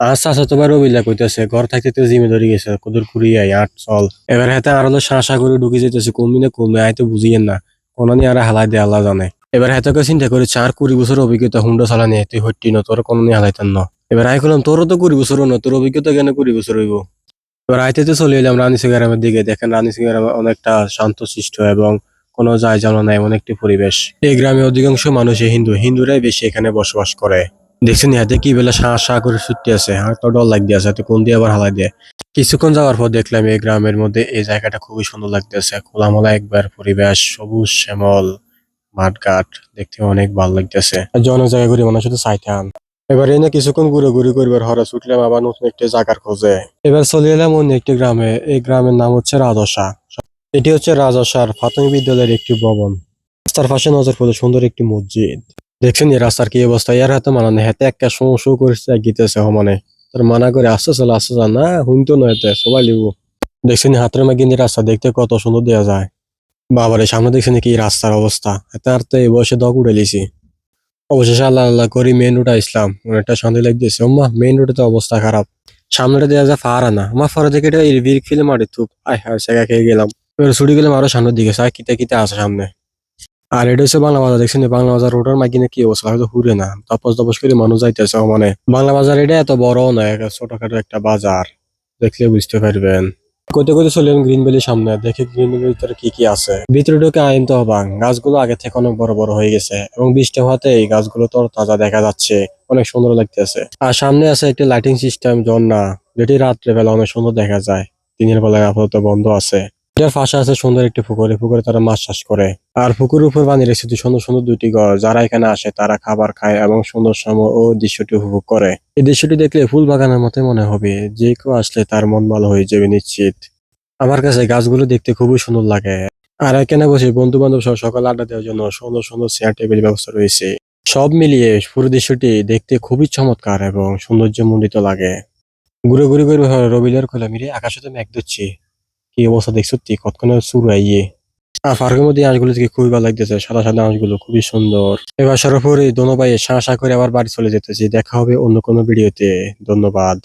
আচ্ছা আচ্ছা তোমার রবিলা কইতেছে, ঘর থাকতে তো জিমে ধরে গেছে, কদর কুড়ি আই আট চল। এবার হাতে আর হলো শাঁ শাঁ করে ঢুকে যেতেছে কমবি না কমবে, আয় তো বুঝিয়েন না, কোনো নিয়ে আর হালাই দিয়ে, আল্লাহ জানে। এবার হাতে চিন্তা করে, চার কুড়ি বছর অভিজ্ঞতা হুন্ডা চালানি তুই হট্টি না, তোর কোনো নিয়ে হালাইতেন না। এবার আই করলাম তোরও তো কুড়ি বছর না, তোর অভিজ্ঞতা কেন কুড়ি বছর হইব? এবার আইতে তো চলে এলাম রানী গ্রামের দিকে, দেখেন রানী গ্রাম অনেকটা শান্ত সৃষ্ট এবং কোনো যায় জানো না এমন একটি পরিবেশ। এই গ্রামে অধিকাংশ মানুষই হিন্দু, হিন্দুরাই বেশি এখানে বসবাস করে। দেখছেন হাতে কি বেলা শাঁ শাঁ করে ছুটতে আছে আর তো ডর লাগতে আছে তো কোন দিয়ে আবার হালাই দিয়ে? কিছুক্ষণ যাওয়ার পর দেখলাম এই গ্রামের মধ্যে এই জায়গাটা খুবই সুন্দর লাগতেছে। খোলামোলা একবার পরিবেশ, সবুজ শ্যামল, মাঠঘাট, দেখতে অনেক ভালো লাগতেছে। অনেক জায়গা ঘুরে মানুষ শুধু চাইতাম এবার এনে কিছুক্ষণ ঘুরে ঘুরে করবার হরা ছুটলাম, আবার নতুন একটি জায়গার খোঁজে। এবার চলে এলাম অন্য একটি গ্রামে। এই গ্রামের নাম হচ্ছে রাজসা। এটি হচ্ছে রাজসার প্রাথমিক বিদ্যালয়ের একটি ভবন। রাস্তার পাশে নজর পড়ে সুন্দর একটি মসজিদ। দেখছেন এই রাস্তার কি অবস্থা? এর হাতে মানানে হাতে একটা শো শো করেছে গিতেছে মানে তার মানা করে আসতে চলে, আসতে চল। না হুনতো নয় এতে, সবাই লিব। দেখছেন হাতের মাগিয়ে রাস্তা, দেখতে কত সুন্দর দেওয়া যায়। বাবারে, সামনে দেখছেন কি রাস্তার অবস্থা। হাতে আর তো এই বয়সে দগ উড়ে লিছি। অবশেষে আল্লাহ আল্লাহ করি মেন রোড আসলাম। অনেকটা শান্তি লাগতেছে। ওম্মা মেন রোডে তো অবস্থা খারাপ। সামনেটা দেওয়া যায় ফারা না। আমার ফরা থেকে এটা ফিলে মারি তুপ আয় হায় সেগা খেয়ে গেলাম। এবার ছুটি গেলাম আরও সামনের দিকে। চাই কিতে কিতে আসে সামনে। আর এটা হচ্ছে বাংলা বাজার, দেখছেন বাংলা বাজার রোডের মাইকিনে কি অবস্থা? হয়তো হুরে না। তপস তপস করে মানুষ যাইতেছে মানে বাংলা বাজার এটা এত বড় না ছোটখাটো একটা বাজার। দেখলে বুঝতে পারবেন। কইতে কইতে চললেন গ্রিন ভ্যালির সামনে। দেখে গ্রিন ভ্যালির ভিতরে কি কি আছে। ভিতরে ঢুকে আইন তো হবাং গাছগুলো আগে থেকে অনেক বড় বড় হয়ে গেছে এবং বৃষ্টি হওয়াতে এই গাছগুলো তো তাজা দেখা যাচ্ছে। অনেক সুন্দর লাগতেছে। আর সামনে আছে একটি লাইটিং সিস্টেম ঝর্ণা। যেটি রাত্রে বেলা অনেক সুন্দর দেখা যায়। দিনের বেলায় আপাতত বন্ধ আছে। এটার পাশে আছে সুন্দর একটি পুকুরে। পুকুরে তারা মাছ চাষ করে। আর পুকুরের উপর বানিয়ে রেখেছে সুন্দর সুন্দর দুটি ঘর। যারা এখানে আসে, তারা খাবার খায় এবং সুন্দর সময় ও দৃশ্যটি উপভোগ করে। এই দৃশ্যটি দেখলে ফুল বাগানের মতো মনে হবে। যে কেউ আসলে তার মন ভালো হয়ে যাবে নিশ্চিত। আমার কাছে গাছগুলো দেখতে খুবই সুন্দর লাগে। আর এখানে বসে বন্ধু বান্ধব সহ সকাল আড্ডা দেওয়ার জন্য সুন্দর সুন্দর চেয়ার টেবিল ব্যবস্থা রয়েছে। সব মিলিয়ে পুরো দৃশ্যটি দেখতে খুবই চমৎকার এবং সৌন্দর্যমণ্ডিত লাগে। ঘুরে ঘুরে ঘুরে রবিবার খোলা মিরে আকাশে তো মেঘ দিচ্ছি কি অবস্থা দেখছ তুই কতক্ষণে শুরু আইয়ে আর পার্কের মধ্যে আঁশগুলো থেকে খুবই ভালো লাগতেছে। সাদা সাদা আঁশগুলো খুবই সুন্দর। এবার সর্বোপরি দোনো ভাই শাঁ করে আবার বাড়ি চলে যেতেছি। দেখা হবে অন্য কোনো ভিডিওতে। ধন্যবাদ।